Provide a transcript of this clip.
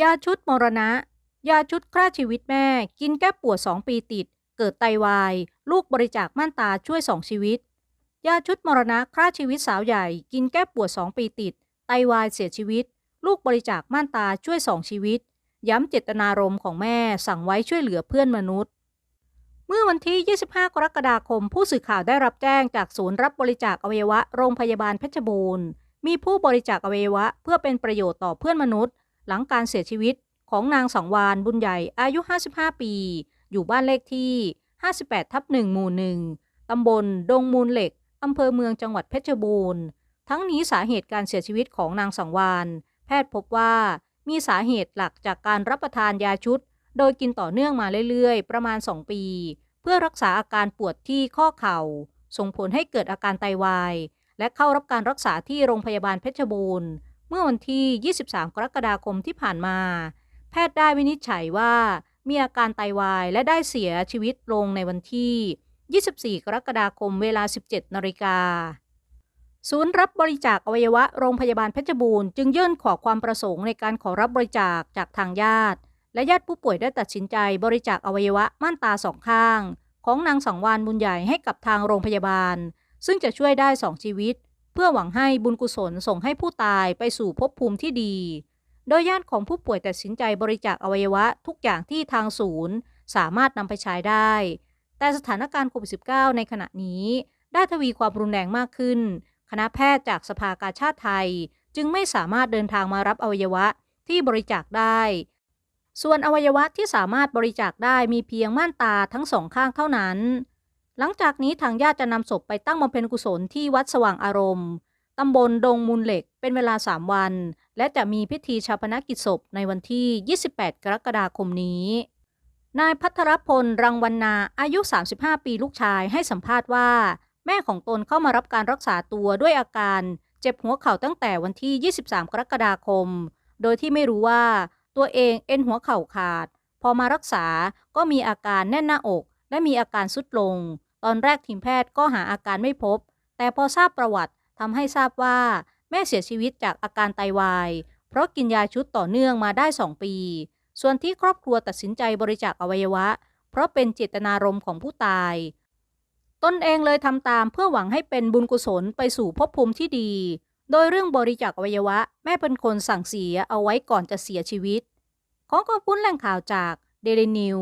ยาชุดมรณะ ยาชุดฆ่าชีวิตแม่ กินแก้ปวด2ปีติด เกิดไตวาย ลูกบริจาคม่านตาช่วย2ชีวิต ยาชุดมรณะฆ่าชีวิตสาวใหญ่ กินแก้ปวด2ปีติด ไตวายเสียชีวิต ลูกบริจาคม่านตาช่วย2ชีวิต ย้ำเจตนารมณ์ของแม่สั่งไว้ช่วยเหลือเพื่อนมนุษย์เมื่อวันที่ 25 กรกฎาคม ผู้สื่อข่าวได้รับแจ้งจากศูนย์รับบริจาคอวัยวะโรงพยาบาลเพชรบูรณ์ มีผู้บริจาคอวัยวะเพื่อเป็นประโยชน์ต่อเพื่อนมนุษย์ หลังการเสียชีวิตของนางสังวานบุญใหญ่อายุ 55 ปี อยู่บ้านเลขที่ 58 ทับ1หมู่1ตำบลดงมูลเหล็ก อำเภอเมืองจังหวัดเพชรบูรณ์ ทั้งนี้สาเหตุการเสียชีวิตของนางสังวานแพทย์พบว่ามีสาเหตุหลักจากการรับประทานยาชุด โดยกินต่อเนื่องมาเรื่อยๆ ประมาณ 2 ปี เพื่อรักษาอาการปวดที่ข้อเข่า ส่งผลให้เกิดอาการไตวาย และเข้ารับการรักษาที่โรงพยาบาลเพชรบูรณ์ เมื่อวันที่ 23 กรกฎาคมที่ผ่านมา แพทย์ได้วินิจฉัยว่า มีอาการไตาวายและได้เสียชีวิตลงในวันที่ 24 กรกฎาคมเวลา 17 นาฬิกา ศูนย์รับบริจาคอวัยวะโรงพยาบาลเพชรบูรณ์จึงยื่นขอความประสงค์ในการขอรับบริจาคจากทางญาติ และญาติผู้ป่วยได้ตัดสินใจบริจาคอวัยวะม่านตาสองข้าง ของนางสังวานบุญใหญ่ให้กับทางโรงพยาบาล ซึ่งจะช่วยได้สองชีวิต พื่อหวังให้บุญกุศลส่งให้ผู้ตายไปสู่ภพภูมิที่ดี โดยญาติของผู้ป่วยตัดสินใจบริจาคอวัยวะทุกอย่างที่ทางศูนย์ สามารถนำไปใช้ได้ แต่สถานการณ์โควิด -19 ในขณะนี้ได้ทวีความรุนแรงมากขึ้น คณะแพทย์จากสภากาชาติไทย จึงไม่สามารถเดินทางมารับอวัยวะที่บริจาคได้ ส่วนอวัยวะที่สามารถบริจาคได้มีเพียงม่านตาทั้งสองข้างเท่านั้น หลังจากนี้ทางญาติจะนำศพไปตั้งบำเพ็ญกุศลที่วัดสว่างอารมณ์ตำบลดงมูลเหล็กเป็นเวลา 3 วัน และจะมีพิธีชาปนกิจศพในวันที่ 28 กรกฎาคมนี้ นายพัทรพล รังวันนาอายุ 35 ปีลูกชายให้สัมภาษณ์ว่า แม่ของตนเข้ามารับการรักษาตัวด้วยอาการเจ็บหัวเข่าตั้งแต่วันที่ 23 กรกฎาคม โดยที่ไม่รู้ว่าตัวเองเอ็นหัวเข่าขาด พอมารักษาก็มีอาการแน่นหน้าอก และมีอาการสุดลง ตอนแรกทีมแพทย์ก็หาอาการไม่พบ แต่พอทราบประวัติทำให้ทราบว่า แม่เสียชีวิตจากอาการไตาวาย เพราะกินยาชุดต่อเนื่องมาได้ 2 ปี ส่วนที่ครอบครัวตัดสินใจบริจาคอวัยวะ เพราะเป็นเจตนารมณ์ของผู้ตาย ตนเองเลยทำตามเพื่อหวังให้เป็นบุญกุศลไปสู่ภพภูมิที่ดี โดยเรื่องบริจาคอวัยวะ แม่เป็นคนสั่งเสียเอาไว้ก่อนจะเสียชีวิต ขอขอบคุณแหล่งข่าวจากเดลินิว